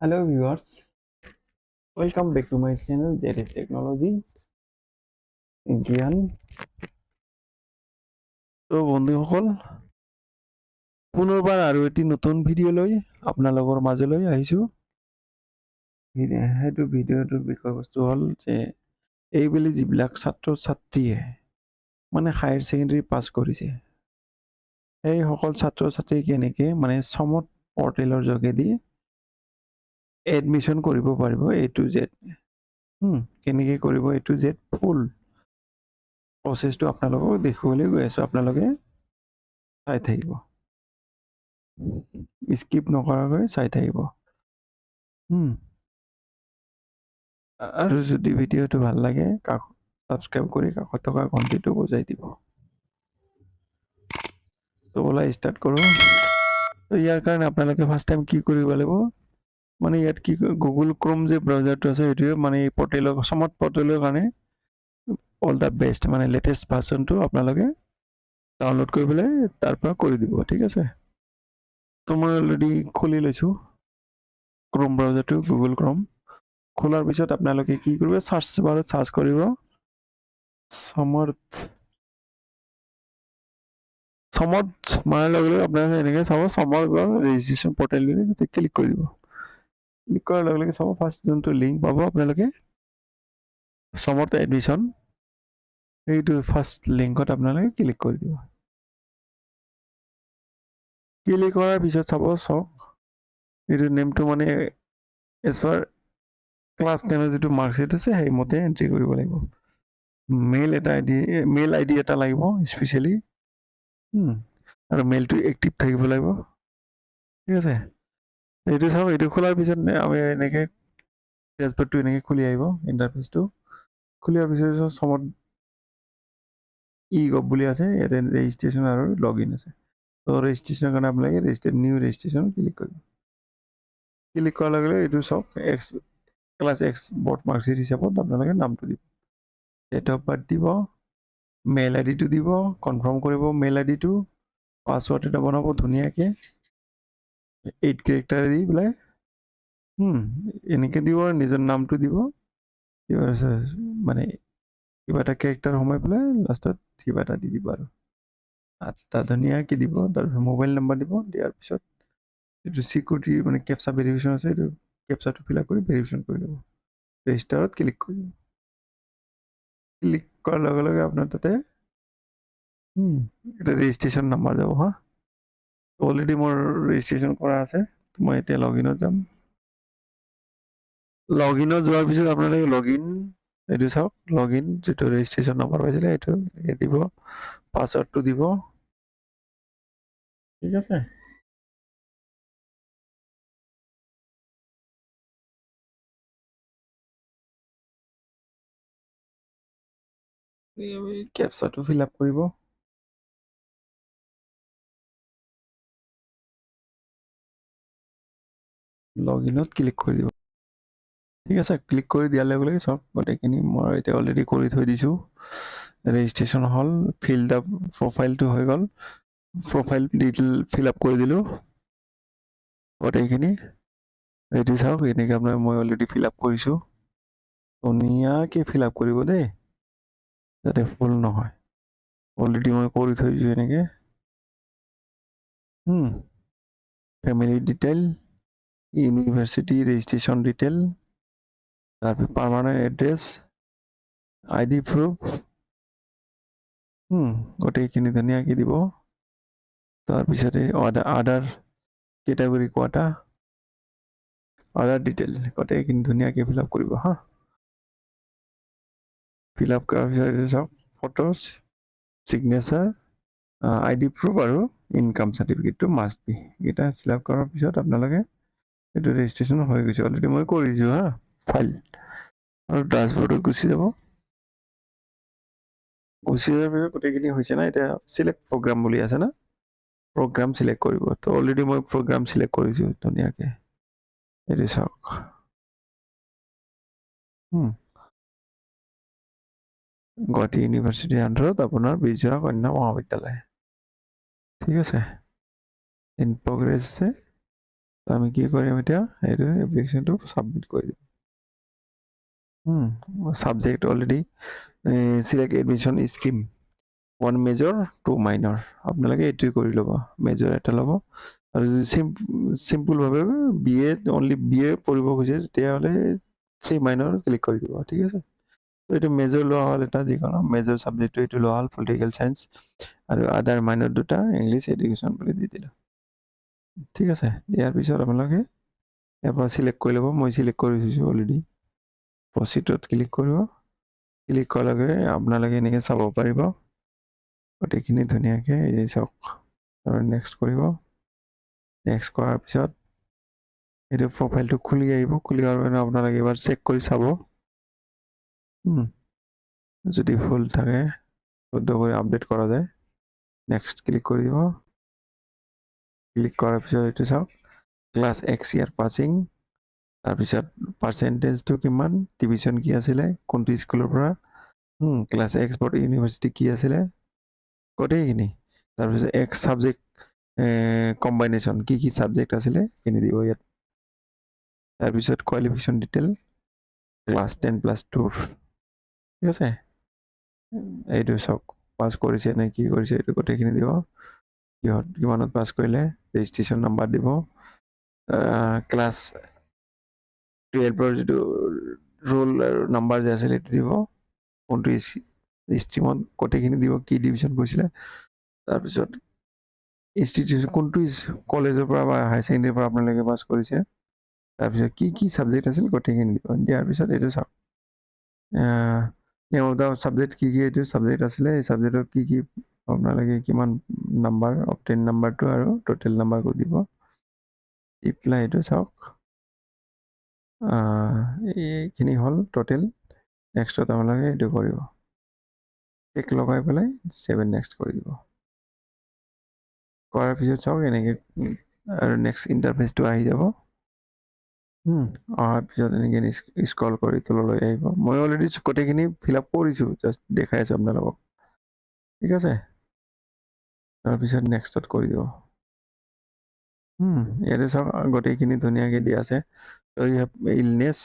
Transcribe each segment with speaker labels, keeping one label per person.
Speaker 1: Viewers, welcome back to my channel that is technology জ্ঞান তো বন্ধুসকল পুনৰবাৰ আৰু এটি নতুন ভিডিঅ' লৈ আপোনালোকৰ মাজলৈ আহিছোঁ। সেইটো ভিডিঅ'টোৰ বিষয়বস্তু হ'ল যে এইবেলি যিবিলাক ছাত্ৰ ছাত্ৰীয়ে মানে হায়াৰ ছেকেণ্ডেৰী পাছ কৰিছে সেই সকল ছাত্ৰ ছাত্ৰী কেনেকে মানে সমত পৰ্টেলৰ যোগেদি এডমিশ্যন কৰিব পাৰিব এ টু জেড কেনেকৈ কৰিব এ টু জেড ফুল প্ৰচেছটো আপোনালোকক দেখুৱাবলৈ গৈ আছোঁ আপোনালোকে চাই থাকিব। স্কিপ নকৰাকৈ চাই থাকিব। আৰু যদি ভিডিঅ'টো ভাল লাগে কাষ ছাবস্ক্ৰাইব কৰি কাষত থকা ঘণ্টিটো বজাই দিব। তো ব'লা ষ্টাৰ্ট কৰোঁ। ইয়াৰ কাৰণে আপোনালোকে ফাৰ্ষ্ট টাইম কি কৰিব লাগিব? মানে ইয়াত কি গুগল ক্ৰম যে ব্ৰাউজাৰটো আছে সেইটোৱে মানে এই পৰ্টেলৰ সমত পৰ্টেলৰ কাৰণে অল দ্য বেষ্ট মানে লেটেষ্ট ভাৰ্চনটো আপোনালোকে ডাউনলোড কৰি পেলাই তাৰ পৰা কৰি দিব ঠিক আছে? তো মই অলৰেডি খুলি লৈছোঁ ক্ৰম ব্ৰাউজাৰটো গুগল ক্ৰম খোলাৰ পিছত আপোনালোকে কি কৰিব চাৰ্চ বাৰত চাৰ্চ কৰিব সমৰ্থ সমত মাৰাৰ লগে লগে আপোনালোকে এনেকৈ চাব সমৰ ৰেজিষ্ট্ৰেশ্যন পৰ্টেল ক্লিক কৰি দিব। ক্লিক কৰাৰ লগে লগে চাব ফাৰ্ষ্ট যোনটো লিংক পাব আপোনালোকে। সমৰ্থ এডমিশ্যন সেইটো ফাৰ্ষ্ট লিংকত আপোনালোকে ক্লিক কৰি দিব। ক্লিক কৰাৰ পিছত চাব চাওক এইটো নেমটো মানে এজ পাৰ ক্লাছ টেনৰ যিটো মাৰ্কশ্বিট আছে সেইমতে এণ্ট্ৰি কৰিব লাগিব। মেইল এটা I D mail I D এটা লাগিব স্পেচিয়েলি আৰু মেইলটো এক্টিভ থাকিব লাগিব। ঠিক আছে? এইটো চাওক এইটো খোলাৰ পিছত আমি এনেকৈ ডেছবৰ্ডটো এনেকৈ খুলি আহিব ইণ্টাৰফেচটো খুলি অহাৰ পিছত চমত ই গভ বুলি আছে ইয়াতে ৰেজিষ্ট্ৰেশ্যন আৰু লগ ইন আছে। তো ৰেজিষ্ট্ৰেশ্যনৰ কাৰণে আপোনালোকে ৰেজিষ্ট্ৰেড নিউ ৰেজিষ্ট্ৰেশ্যন ক্লিক কৰিব। ক্লিক কৰাৰ লগে লগে এইটো চাওক X class X board marksheet হিচাপত আপোনালোকে নামটো দিব। ডেট অফ বাৰ্থ দিব মেইল আই ডিটো দিব কনফাৰ্ম কৰিব মেইল আই ডিটো পাছৱৰ্ড এটা বনাব ধুনীয়াকৈ। এইট কেৰেক্টাৰ দি পেলাই এনেকৈ দিব আৰু নিজৰ নামটো দিব কিবা মানে কিবা এটা কেৰেক্টাৰ সোমাই পেলাই লাষ্টত কিবা এটা দি দিব আৰু আঠটা ধুনীয়াকৈ দিব তাৰপিছত মোবাইল নাম্বাৰ দিব দিয়াৰ পিছত যিটো চিকিউৰিটি মানে কেপচা ভেৰিফিকেশ্যন আছে এইটো কেপচাটো ফিল আপ কৰি ভেৰিফিকেশ্যন কৰি ল'ব ৰেজিষ্টাৰত ক্লিক কৰি ক্লিক কৰাৰ লগে লগে আপোনাৰ তাতে এটা ৰেজিষ্ট্ৰেশ্যন নাম্বাৰ যাব হা অলৰেডি মোৰ ৰেজিষ্ট্ৰেশ্যন কৰা আছে মই এতিয়া লগ ইনত যাম। লগ ইনত যোৱাৰ পিছত আপোনালোকে লগ ইন এইটো চাওক লগ ইন যিটো ৰেজিষ্ট্ৰেশ্যন নম্বৰ পাইছিলে সেইটো এই দিব পাছৱৰ্ডটো দিব। ঠিক আছে? কেপচাটো ফিল আপ কৰিব। লগ ইনত ক্লিক কৰি দিব। ঠিক আছে ক্লিক কৰি দিয়াৰ লগে লগে চাওক গোটেইখিনি মই এতিয়া অলৰেডি কৰি থৈ দিছোঁ। ৰেজিষ্ট্ৰেশ্যন হ'ল ফিল্ড আপ প্ৰফাইলটো হৈ গ'ল। প্ৰফাইল ডিটেইল ফিল আপ কৰি দিলোঁ। গোটেইখিনি। এইটো চাওক এনেকৈ আপোনাৰ মই অলৰেডি ফিল আপ কৰিছোঁ। ধুনীয়াকৈ ফিল আপ কৰিব দেই। যাতে ভুল নহয়। অলৰেডি মই কৰি থৈ দিছোঁ এনেকৈ। Family detail university registration detail তাৰপিছত permanent address I D proof গোটেইখিনি ধুনীয়াকৈ দিব? তাৰপিছতে আদাৰ আদাৰ কেটাগৰী কোৱাটা আদাৰ ডিটেইল ধুনীয়াকৈ ফিল আপ কৰিব হা? ফিল আপ কৰাৰ পিছত চাওক photos signature I D proof আৰু ইনকাম চাৰ্টিফিকেটটো মাষ্ট বি এইকেইটা ফিল আপ কৰাৰ পিছত আপোনালোকে এইটো ৰেজিষ্ট্ৰেশ্যন হৈ গৈছে। অলৰেডি মই কৰিছোঁ হা। ফাইল আৰু ডাছবৰ্ডত গুচি যাব। গুচি যোৱাৰ পিছত গোটেইখিনি হৈছে না এতিয়া চিলেক্ট প্ৰগ্ৰাম বুলি আছে না। প্ৰগ্ৰাম চিলেক্ট কৰিব। তো অলৰেডি মই প্ৰগ্ৰাম চিলেক্ট কৰিছোঁ ধুনীয়াকৈ। এইটো চাওক। গুৱাহাটী ইউনিভাৰ্চিটিৰ আণ্ডাৰত আপোনাৰ বিজয়া কন্যা মহাবিদ্যালয়। ঠিক আছে? ইন প্ৰগ্ৰেছ আছে তো আমি কি কৰিম এতিয়া? এইটো এপ্লিকেশ্যনটো ছাবমিট কৰি দিম। Subject already select admission scheme one major two minor আপোনালোকে এইটোৱে কৰি ল'ব মেজৰ এটা ল'ব। আৰু যদি চিম্পুলভাৱে B A only B A পঢ়িব খোজে তেতিয়াহ'লে থ্ৰী মাইনৰ ক্লিক কৰি দিব ঠিক আছে? এইটো মেজৰ লোৱা হ'ল এটা যিকোনো মেজৰ ছাবজেক্টটো এইটো লোৱা হ'ল পলিটিকেল চায়েন্স আৰু আদাৰ মাইনৰ দুটা ইংলিছ এডুকেশ্যন বুলি দি দিলোঁ ঠিক আছে দিয়াৰ পিছত আপোনালোকে ইয়াৰ পৰা চিলেক্ট কৰি ল'ব মই চিলেক্ট কৰি থৈছোঁ অলৰেডি প্ৰচিডত ক্লিক কৰিব। ক্লিক কৰাৰ লগে আপোনালোকে এনেকৈ চাব পাৰিব। গোটেইখিনি ধুনীয়াকৈ এই চাওক। আৰু নেক্সট কৰিব। নেক্সট কৰাৰ পিছত এইটো প্ৰফাইলটো খুলি আহিব। খুলি অহাৰ কাৰণে আপোনালোকে এবাৰ চেক কৰি চাব। যদি ভুল থাকে শুদ্ধ কৰি আপডেট কৰা যায়। নেক্সট ক্লিক কৰি দিব। ক্লিক কৰাৰ পিছত এইটো চাওক ক্লাছ এক্স ইয়াৰ পাছিং তাৰপিছত পাৰ্চেণ্টেজটো কিমান ডিভিজন কি আছিলে কোনটো স্কুলৰ পৰা ক্লাছ এক্স বৰ্ড ইউনিভাৰ্চিটি কি আছিলে গোটেইখিনি। তাৰপিছত এক্স ছাবজেক্ট কম্বাইনেশ্যন কি কি ছাবজেক্ট আছিলে সেইখিনি দিব ইয়াত। তাৰপিছত qualification detail class ten plus tour ঠিক আছে? এইটো চাওক পাছ কৰিছে নে কি কৰিছে এইটো গোটেইখিনি দিব। কিহত কিমানত পাছ কৰিলে? ৰেজিষ্ট্ৰেশ্যন নাম্বাৰ দিব। ক্লাছ টুৱেলভৰ যিটো ৰোল নাম্বাৰ যে আছিলে সেইটো দিব। কোনটো ষ্ট্ৰীমত গোটেইখিনি দিব কি ডিভিজন কৰিছিলে। তাৰপিছত ইনষ্টিটিউশ্যন কোনটো কলেজৰ পৰা বা হায়াৰ ছেকেণ্ডেৰীৰ পৰা আপোনালোকে পাছ কৰিছে। তাৰপিছত কি কি ছাবজেক্ট আছিল গোটেইখিনি দিব। দিয়াৰ পিছত এইটো চাওক। নেম অফ দ্য ছাবজেক্ট কি কি এইটো ছাবজেক্ট আছিলে এই ছাবজেক্টৰ কি কি আপোনালোকে কিমান নাম্বাৰ অপটেন নাম্বাৰটো আৰু টোটেল নাম্বাৰটো দিব। দি পেলাই এইটো চাওক। এইখিনি হ'ল টোটেল নেক্সটত আপোনালোকে এইটো কৰিব। টেক লগাই পেলাই ছেভেন নেক্সট কৰি দিব। কৰাৰ পিছত চাওক এনেকৈ আৰু নেক্সট ইণ্টাৰফেচটো আহি যাব। অহাৰ পিছত এনেকৈ স্ক্ৰল কৰি তললৈ আহিব। মই অলৰেডি গোটেইখিনি ফিল আপ কৰিছোঁ জাষ্ট দেখাই আছোঁ আপোনালোকক। ঠিক আছে? তাৰপিছত নেক্সটত কৰি দিব ইয়াতে চাওক গোটেইখিনি ধুনীয়াকৈ দিয়া আছে। ইলনেছ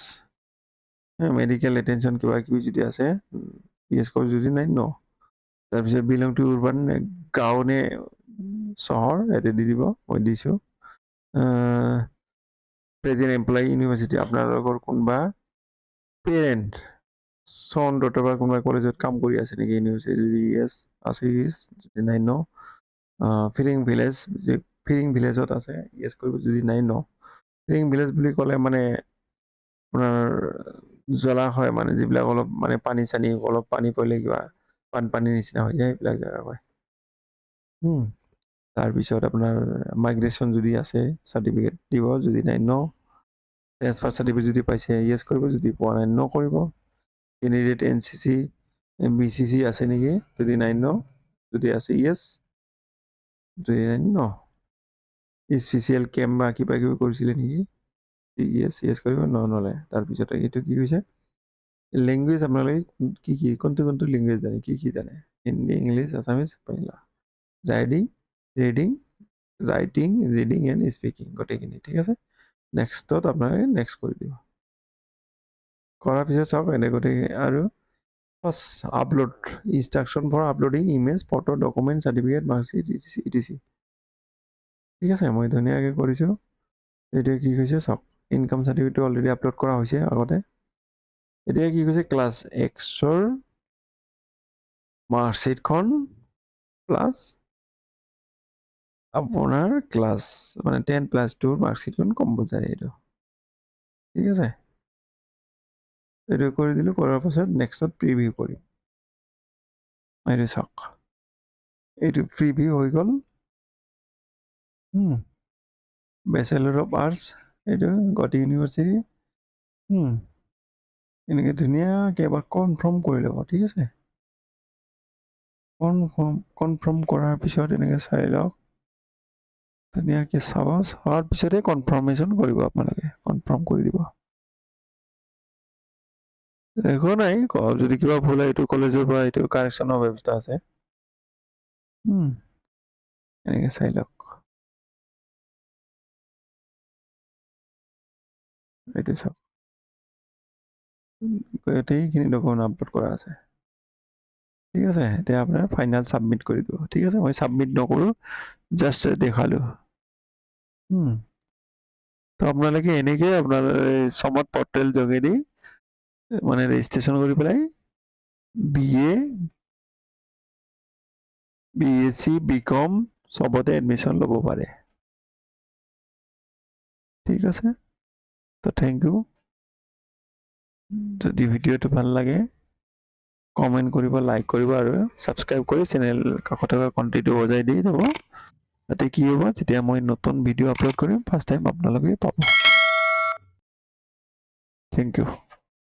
Speaker 1: মেডিকেল এটেনশ্যন কিবা কিবি যদি আছে ইয়েছ কৰ যদি নাই ন তাৰপিছত বিলং টু উৰ্বান গাঁও নে চহৰ ইয়াতে দি দিব মই দিছোঁ। প্ৰেজেণ্ট এমপ্লয়ী ইউনিভাৰ্চিটি আপোনালোকৰ কোনোবা পেৰেণ্ট চন ডটাৰ বা কোনোবা কলেজত কাম কৰি আছে নেকি? ইউনিভাৰ্চিটি যদি য়েছ আছে ইয়েছ যদি নাই ন ফিৰিং ভিলেজ ফিৰিং ভিলেজত আছে য়েছ কৰিব যদি নাই ন ফিৰিং ভিলেজ বুলি ক'লে মানে আপোনাৰ জলাশয় মানে যিবিলাক অলপ মানে পানী চানী অলপ পানী পৰিলে কিবা বানপানীৰ নিচিনা হৈ যায় সেইবিলাক জেগা কয় তাৰপিছত আপোনাৰ মাইগ্ৰেশ্যন যদি আছে চাৰ্টিফিকেট দিব যদি নাই ন ট্ৰেন্সফাৰ চাৰ্টিফিকেট যদি পাইছে য়েছ কৰিব যদি পোৱা নাই ন কৰিব। Candidate N C C B C C আছে নেকি? যদি নাই ন যদি আছে য়েছ যদি ন স্পেচিয়েল কেম্প বা কিবা কিবি কৰিছিলে নেকি য়েছ য়েছ কৰিব ন নলয় তাৰপিছত এইটো কি হৈছে লেংগুৱেজ আপোনালোকে কি কি কোনটো কোনটো লেংগুৱেজ জানে কি কি জানে Hindi English Assamese Bangla riding reading writing reading and speaking গোটেইখিনি ঠিক আছে নেক্সটত আপোনালোকে নেক্সট কৰি দিব কৰাৰ পিছত চাওক এনে গোটেই আৰু for uploading image photo document certificate marksheet E T C ঠিক আছে মই ধুনীয়াকৈ কৰিছোঁ। এইটোৱে কি কৈছে চাওক ইনকাম চাৰ্টিফিকেটটো অলৰেডি আপলোড কৰা হৈছে আগতে। এতিয়া কি কৈছে ক্লাছ এক্সৰ মাৰ্কশ্বিটখন প্লাছ আপোনাৰ ক্লাছ মানে টেন প্লাছ টুৰ মাৰ্কশ্বিটখন কম্পালচাৰী এইটো। ঠিক আছে? এইটো কৰি দিলোঁ কৰাৰ পাছত নেক্সটত প্ৰিভিউ কৰিম। এইটো চাওক এইটো প্ৰিভিউ হৈ গ'ল। বেচেলৰ অফ আৰ্টছ এইটো গুৱাহাটী ইউনিভাৰ্চিটি এনেকৈ ধুনীয়াকৈ এবাৰ কনফাৰ্ম কৰি ল'ব ঠিক আছে? কনফাৰ্ম কনফাৰ্ম কৰাৰ পিছত এনেকৈ চাই লওক। ধুনীয়াকৈ চাব চোৱাৰ পিছতে কনফাৰ্মেশ্যন কৰিব আপোনালোকে কনফাৰ্ম কৰি দিব। একো নাই যদি কিবা ভুল হয় এইটো কলেজৰ পৰা এইটো কাৰেকশ্যনৰ ব্যৱস্থা আছে। এনেকৈ চাই লওক। এইটো চাওক। গোটেইখিনি ডকুমেণ্ট আপলোড কৰা আছে। ঠিক আছে এতিয়া আপোনাৰ ফাইনেল ছাবমিট কৰি দিব। ঠিক আছে মই ছাবমিট নকৰোঁ জাষ্ট দেখালোঁ। তো আপোনালোকে এনেকৈ আপোনাৰ সমত পৰ্টেল যোগেদি মানে ৰেজিষ্ট্ৰেশ্যন কৰি পেলাই B A B S C B com চবতে এডমিশ্যন ল'ব পাৰে। ঠিক আছে? তো থেংক ইউ যদি ভিডিঅ'টো ভাল লাগে কমেণ্ট কৰিব লাইক কৰিব আৰু ছাবস্ক্ৰাইব কৰি চেনেল কাষত থকা ঘণ্টিটো বজাই দি যাব তাতে কি হ'ব যেতিয়া মই নতুন ভিডিঅ' আপলোড কৰিম ফাৰ্ষ্ট টাইম আপোনালোকে পাব। Thank you